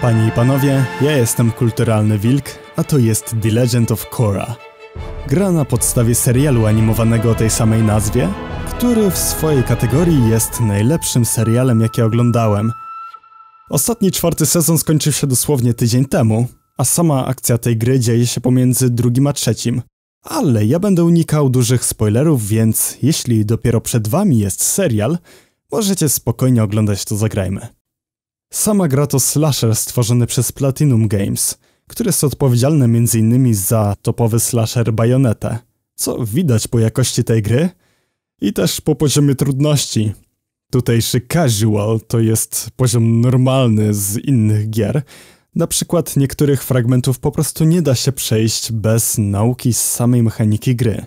Panie i panowie, ja jestem Kulturalny Wilk, a to jest The Legend of Korra. Gra na podstawie serialu animowanego o tej samej nazwie, który w swojej kategorii jest najlepszym serialem, jaki oglądałem. Ostatni czwarty sezon skończył się dosłownie tydzień temu, a sama akcja tej gry dzieje się pomiędzy drugim a trzecim. Ale ja będę unikał dużych spoilerów, więc jeśli dopiero przed wami jest serial, możecie spokojnie oglądać to zagrajmy. Sama gra to slasher stworzony przez Platinum Games, który jest odpowiedzialny m.in. za topowy slasher Bayonetta, co widać po jakości tej gry i też po poziomie trudności. Tutejszy casual to jest poziom normalny z innych gier. Na przykład niektórych fragmentów po prostu nie da się przejść bez nauki z samej mechaniki gry.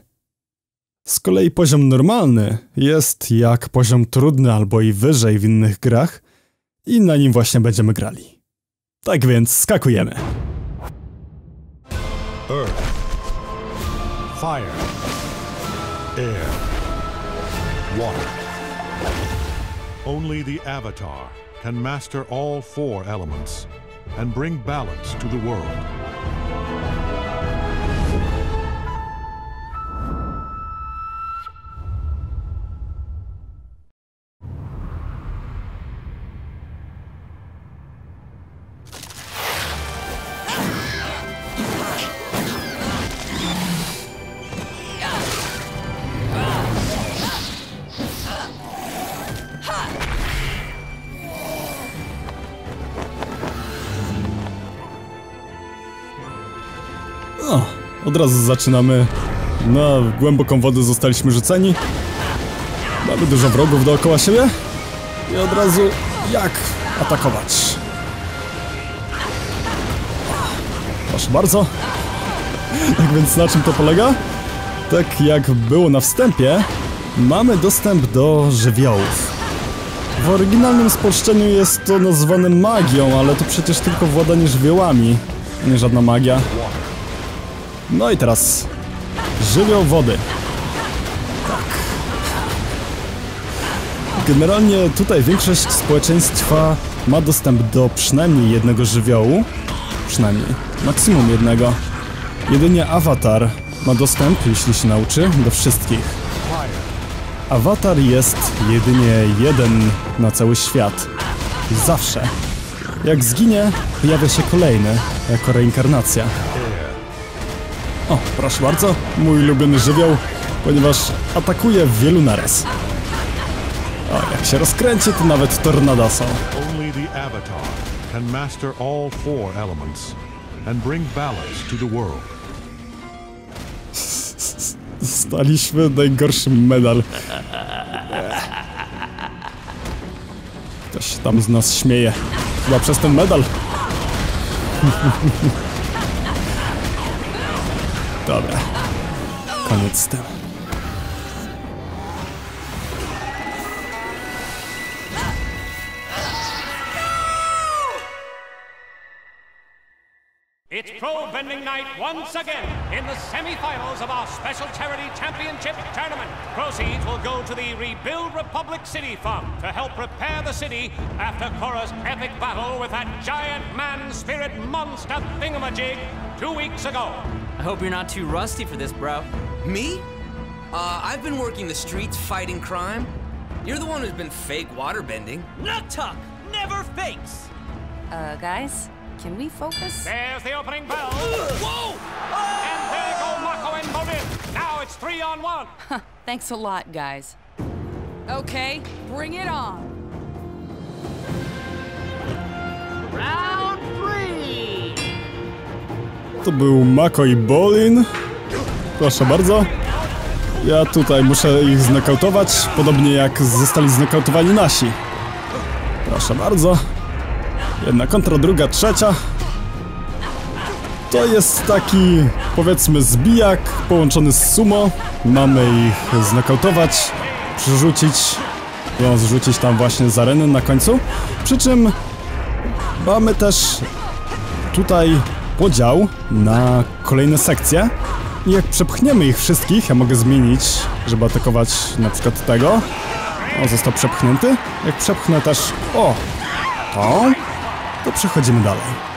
Z kolei poziom normalny jest jak poziom trudny albo i wyżej w innych grach i na nim właśnie będziemy grali. Tak więc skakujemy. Earth, fire, air, water. Only the Avatar can master all four elements and bring balance to the world. Od razu zaczynamy. Na głęboką wodę zostaliśmy rzuceni. Mamy dużo wrogów dookoła siebie. I od razu jak atakować. Proszę bardzo. Tak więc na czym to polega? Tak jak było na wstępie, mamy dostęp do żywiołów. W oryginalnym spolszczeniu jest to nazywane magią, ale to przecież tylko władanie żywiołami, nie żadna magia. No i teraz żywioł wody. Tak. Generalnie tutaj większość społeczeństwa ma dostęp do przynajmniej jednego żywiołu. Przynajmniej. Maksimum jednego. Jedynie awatar ma dostęp, jeśli się nauczy, do wszystkich. Awatar jest jedynie jeden na cały świat. Zawsze. Jak zginie, pojawia się kolejny, jako reinkarnacja. O, proszę bardzo, mój ulubiony żywioł, ponieważ atakuje wielu naraz. O, jak się rozkręci, to nawet tornada są. Only the Avatar can master all four elements and bring balance to the world. Staliśmy najgorszy medal. Ktoś tam z nas śmieje. Chyba przez ten medal. Dobra. Koniec z tym. It's Pro Bending Night once again in the semi-finals of our special charity championship tournament. Proceeds will go to the Rebuild Republic City Fund to help repair the city after Korra's epic battle with that giant man spirit monster thingamajig two weeks ago. I hope you're not too rusty for this, bro. Me? Uh, I've been working the streets fighting crime. You're the one who's been fake waterbending. Nut tuck! Never fakes! Uh, guys, can we focus? There's the opening bell. Whoa! And there go Mako and Morin. Now it's three on one. Thanks a lot, guys. Okay, bring it on. Round three! To był Mako i Bolin. Proszę bardzo. Ja tutaj muszę ich znokautować, podobnie jak zostali znokautowani nasi. Proszę bardzo. Jedna kontra, druga, trzecia. To jest taki, powiedzmy, zbijak połączony z sumo. Mamy ich znokautować, przerzucić, no, zrzucić tam właśnie z areny na końcu. Przy czym mamy też tutaj podział na kolejne sekcje. I jak przepchniemy ich wszystkich, ja mogę zmienić, żeby atakować na przykład tego. O, został przepchnięty. Jak przepchnę też... O! To. To przechodzimy dalej.